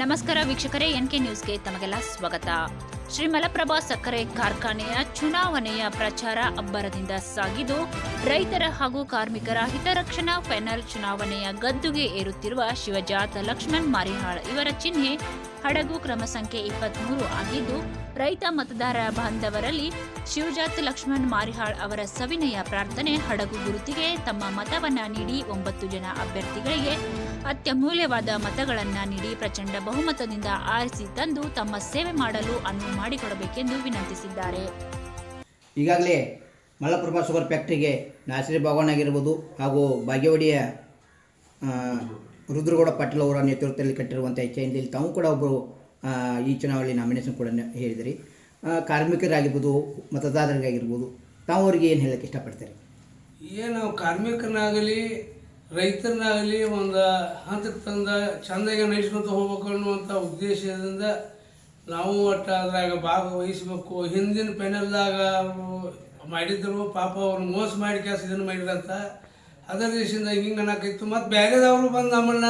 ನಮಸ್ಕಾರ ವೀಕ್ಷಕರೇ N K ನ್ಯೂಸ್ಗೆ ತಮಗೆಲ್ಲ ಸ್ವಾಗತ. ಶ್ರೀ ಮಲಪ್ರಭಾ ಸಕ್ಕರೆ ಕಾರ್ಖಾನೆಯ ಚುನಾವಣೆಯ ಪ್ರಚಾರ ಅಬ್ಬರದಿಂದ ಸಾಗಿದ್ದು, ರೈತರ ಹಾಗೂ ಕಾರ್ಮಿಕರ ಹಿತರಕ್ಷಣಾ ಫೈನಲ್ ಚುನಾವಣೆಯ ಗದ್ದುಗೆ ಏರುತ್ತಿರುವ ಶಿವಜಾತ ಲಕ್ಷ್ಮಣ್ ಮಾರಿಹಾಳ್ ಇವರ ಚಿಹ್ನೆ ಹಡಗು ಕ್ರಮ ಸಂಖ್ಯೆ ಇಪ್ಪತ್ಮೂರು ಆಗಿದ್ದು, ರೈತ ಮತದಾರ ಬಾಂಧವರಲ್ಲಿ ಶಿವಜಾತ್ ಲಕ್ಷ್ಮಣ್ ಮಾರಿಹಾಳ್ ಅವರ ಸವಿನಯ ಪ್ರಾರ್ಥನೆ ಹಡಗು ಗುರುತಿಗೆ ತಮ್ಮ ಮತವನ್ನ ನೀಡಿ ಒಂಬತ್ತು ಜನ ಅಭ್ಯರ್ಥಿಗಳಿಗೆ ಅತ್ಯಮೂಲ್ಯವಾದ ಮತಗಳನ್ನ ನೀಡಿ ಪ್ರಚಂಡ ಬಹುಮತದಿಂದ ಆರಿಸಿ ತಂದು ತಮ್ಮ ಸೇವೆ ಮಾಡಲು ಅನುವು ಮಾಡಿಕೊಡಬೇಕೆಂದು ವಿನಂತಿಸಿದ್ದಾರೆ. ಈಗಾಗಲೇ ಮಲ್ಲಪ್ರಭಾ ಶುಗರ್ ಫ್ಯಾಕ್ಟ್ರಿಗೆ ನಾಸಿರಿ ಭಗವಾನ್ ಆಗಿರ್ಬೋದು ಹಾಗೂ ಭಾಗ್ಯವಡಿಯ ರುದ್ರಗೌಡ ಪಾಟೀಲ್ ಅವರ ನೇತೃತ್ವದಲ್ಲಿ ಕಟ್ಟಿರುವಂಥ ಎಚ್ ತಾವು ಕೂಡ ಒಬ್ಬರು ಈ ಚುನಾವಣೆ ನಾಮಿನೇಷನ್ ಕೂಡ ಹೇಳಿದಿರಿ. ಕಾರ್ಮಿಕರಾಗಿರ್ಬೋದು ಮತದಾರರಿಗಾಗಿರ್ಬೋದು ತಾವು ಅವರಿಗೆ ಏನು ಹೇಳಕ್ಕೆ ಇಷ್ಟಪಡ್ತಾರೆ? ಏನು ಕಾರ್ಮಿಕನಾಗಲಿ ರೈತರನ್ನಾಗಲಿ ಒಂದು ಹಂತಕ್ಕೆ ತಂದ ಚಂದಾಗಿ ನಡೆಸ್ಕೊತ ಹೋಗ್ಬೇಕು ಅನ್ನುವಂಥ ಉದ್ದೇಶದಿಂದ ನಾವು ಒಟ್ಟು ಅದ್ರಾಗ ಭಾಗವಹಿಸ್ಬೇಕು. ಹಿಂದಿನ ಪೆನಲ್ದಾಗ ಅವರು ಮಾಡಿದ್ರು, ಪಾಪ ಅವ್ರು ಮೋಸ ಮಾಡಿ ಕೆಲಸ ಇದನ್ನು ಮಾಡಿದ್ರಂತ. ಅದರ ದೇಶದಿಂದ ಹಿಂಗೆ ಅನ್ನಕ್ಕಿತ್ತು ಮತ್ತು ಬೇರೆದವರು ಬಂದು ನಮ್ಮನ್ನ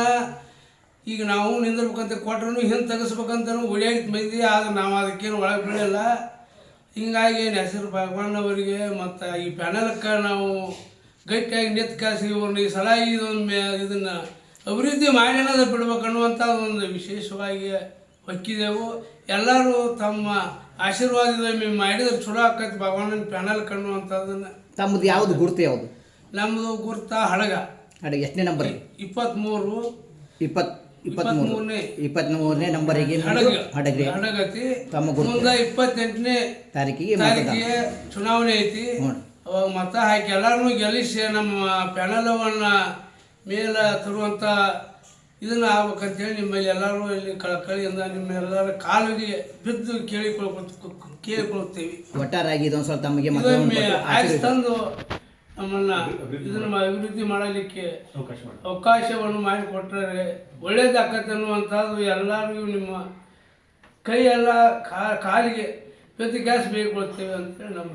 ಈಗ ನಾವು ನಿಂದಿರ್ಬೇಕಂತ ಕೊಟ್ರೂ ಹಿಂದೆ ತೆಗಿಸ್ಬೇಕಂತ ಓಡಾಡಿ ಮಂದಿ, ಆದ್ರೆ ನಾವು ಅದಕ್ಕೇನು ಒಳಗೆ ಬೀಳಲ್ಲ. ಹಿಂಗಾಗಿ ಹೆಸರು ಅವರಿಗೆ ಮತ್ತು ಈ ಪ್ಯಾನಲ್ಕ್ಕೆ ನಾವು ಗಟ್ಟಿಯಾಗಿ ನಿಂತು ಕಾಸಿ ಇವ್ರನ್ನ ಈ ಸಲ ಇದೊಂದು ಮೇ ಇದನ್ನು ಅಭಿವೃದ್ಧಿ ಮಾಡಿನದ ಬಿಡ್ಬೇಕು ಅನ್ನುವಂಥ ಒಂದು ವಿಶೇಷವಾಗಿ ಹೊಕ್ಕಿದೆವು ಎಲ್ಲರೂ ತಮ್ಮ ಆಶೀರ್ವಾದದ ಮೇಲೆ ಮಾಡಿದ್ರೆ ಚಲೋ ಆಕೈತಿ ಭಗವಾನನ ಪ್ಯಾನಲ್ ಕಣ್ಣುವಂಥದ್ದನ್ನು ತಮ್ಮದು ಯಾವುದು ಗುರುತು ಯಾವುದು? ನಮ್ಮದು ಗುರ್ತ ಹಡಗ. ಹಡಗ ಎಷ್ಟನೇ ನಂಬರ್ ಇಪ್ಪತ್ತ್ಮೂರು ಇಪ್ಪತ್ತು ಇಪ್ಪತ್ತ್ಮೂರು ಇಪ್ಪತ್ತ್ಮೂರನೇ ಇಪ್ಪತ್ತ್ಮೂರನೇ ನಂಬರಿಗೆ ಹಡಗ. ಹಡಗತಿ. ತಮ್ಮ ಗುರುತು. ಮುಂದೆ ಇಪ್ಪತ್ತೆಂಟನೇ ತಾರೀಕಿಗೆ ಚುನಾವಣೆ ಐತಿ. ಅವಾಗ ಮತ ಹಾಕಿ ಎಲ್ಲರನ್ನೂ ಗೆಲ್ಲಿಸಿ ನಮ್ಮ ಪ್ಯಾನಲವನ್ನು ಮೇಲೆ ತರುವಂಥ ಇದನ್ನ ಆಗ್ಬೇಕಂತೇಳಿ ನಿಮ್ಮಲ್ಲಿ ಎಲ್ಲರೂ ಇಲ್ಲಿ ಕಳಕಳಿಯಿಂದ ನಿಮ್ಮೆಲ್ಲರ ಕಾಲಿಗೆ ಬಿದ್ದು ಕೇಳಿಕೊಳ್ಕೊ ಕೇಳಿಕೊಳ್ಳುತ್ತೇವೆ ಒಟ್ಟಾರಾಗಿ ಇದೊಂದು ಸ್ವಲ್ಪ ತಮಗೆ ತಂದು ನಮ್ಮನ್ನ ಇದನ್ನ ಅಭಿವೃದ್ಧಿ ಮಾಡಲಿಕ್ಕೆ ಅವಕಾಶವನ್ನು ಮಾಡಿಕೊಟ್ಟರೆ ಒಳ್ಳೇದಾಗತ್ತೆ ಅನ್ನುವಂಥದ್ದು ಎಲ್ಲರಿಗೂ ನಿಮ್ಮ ಕೈ ಎಲ್ಲ ಕಾ- ಕಾಲಿಗೆ ಪ್ರತಿ ಗ್ಯಾಸ್ ಬೇಕೊಳ್ತೇವೆ ಅಂತೇಳಿ ನಮ್ಮ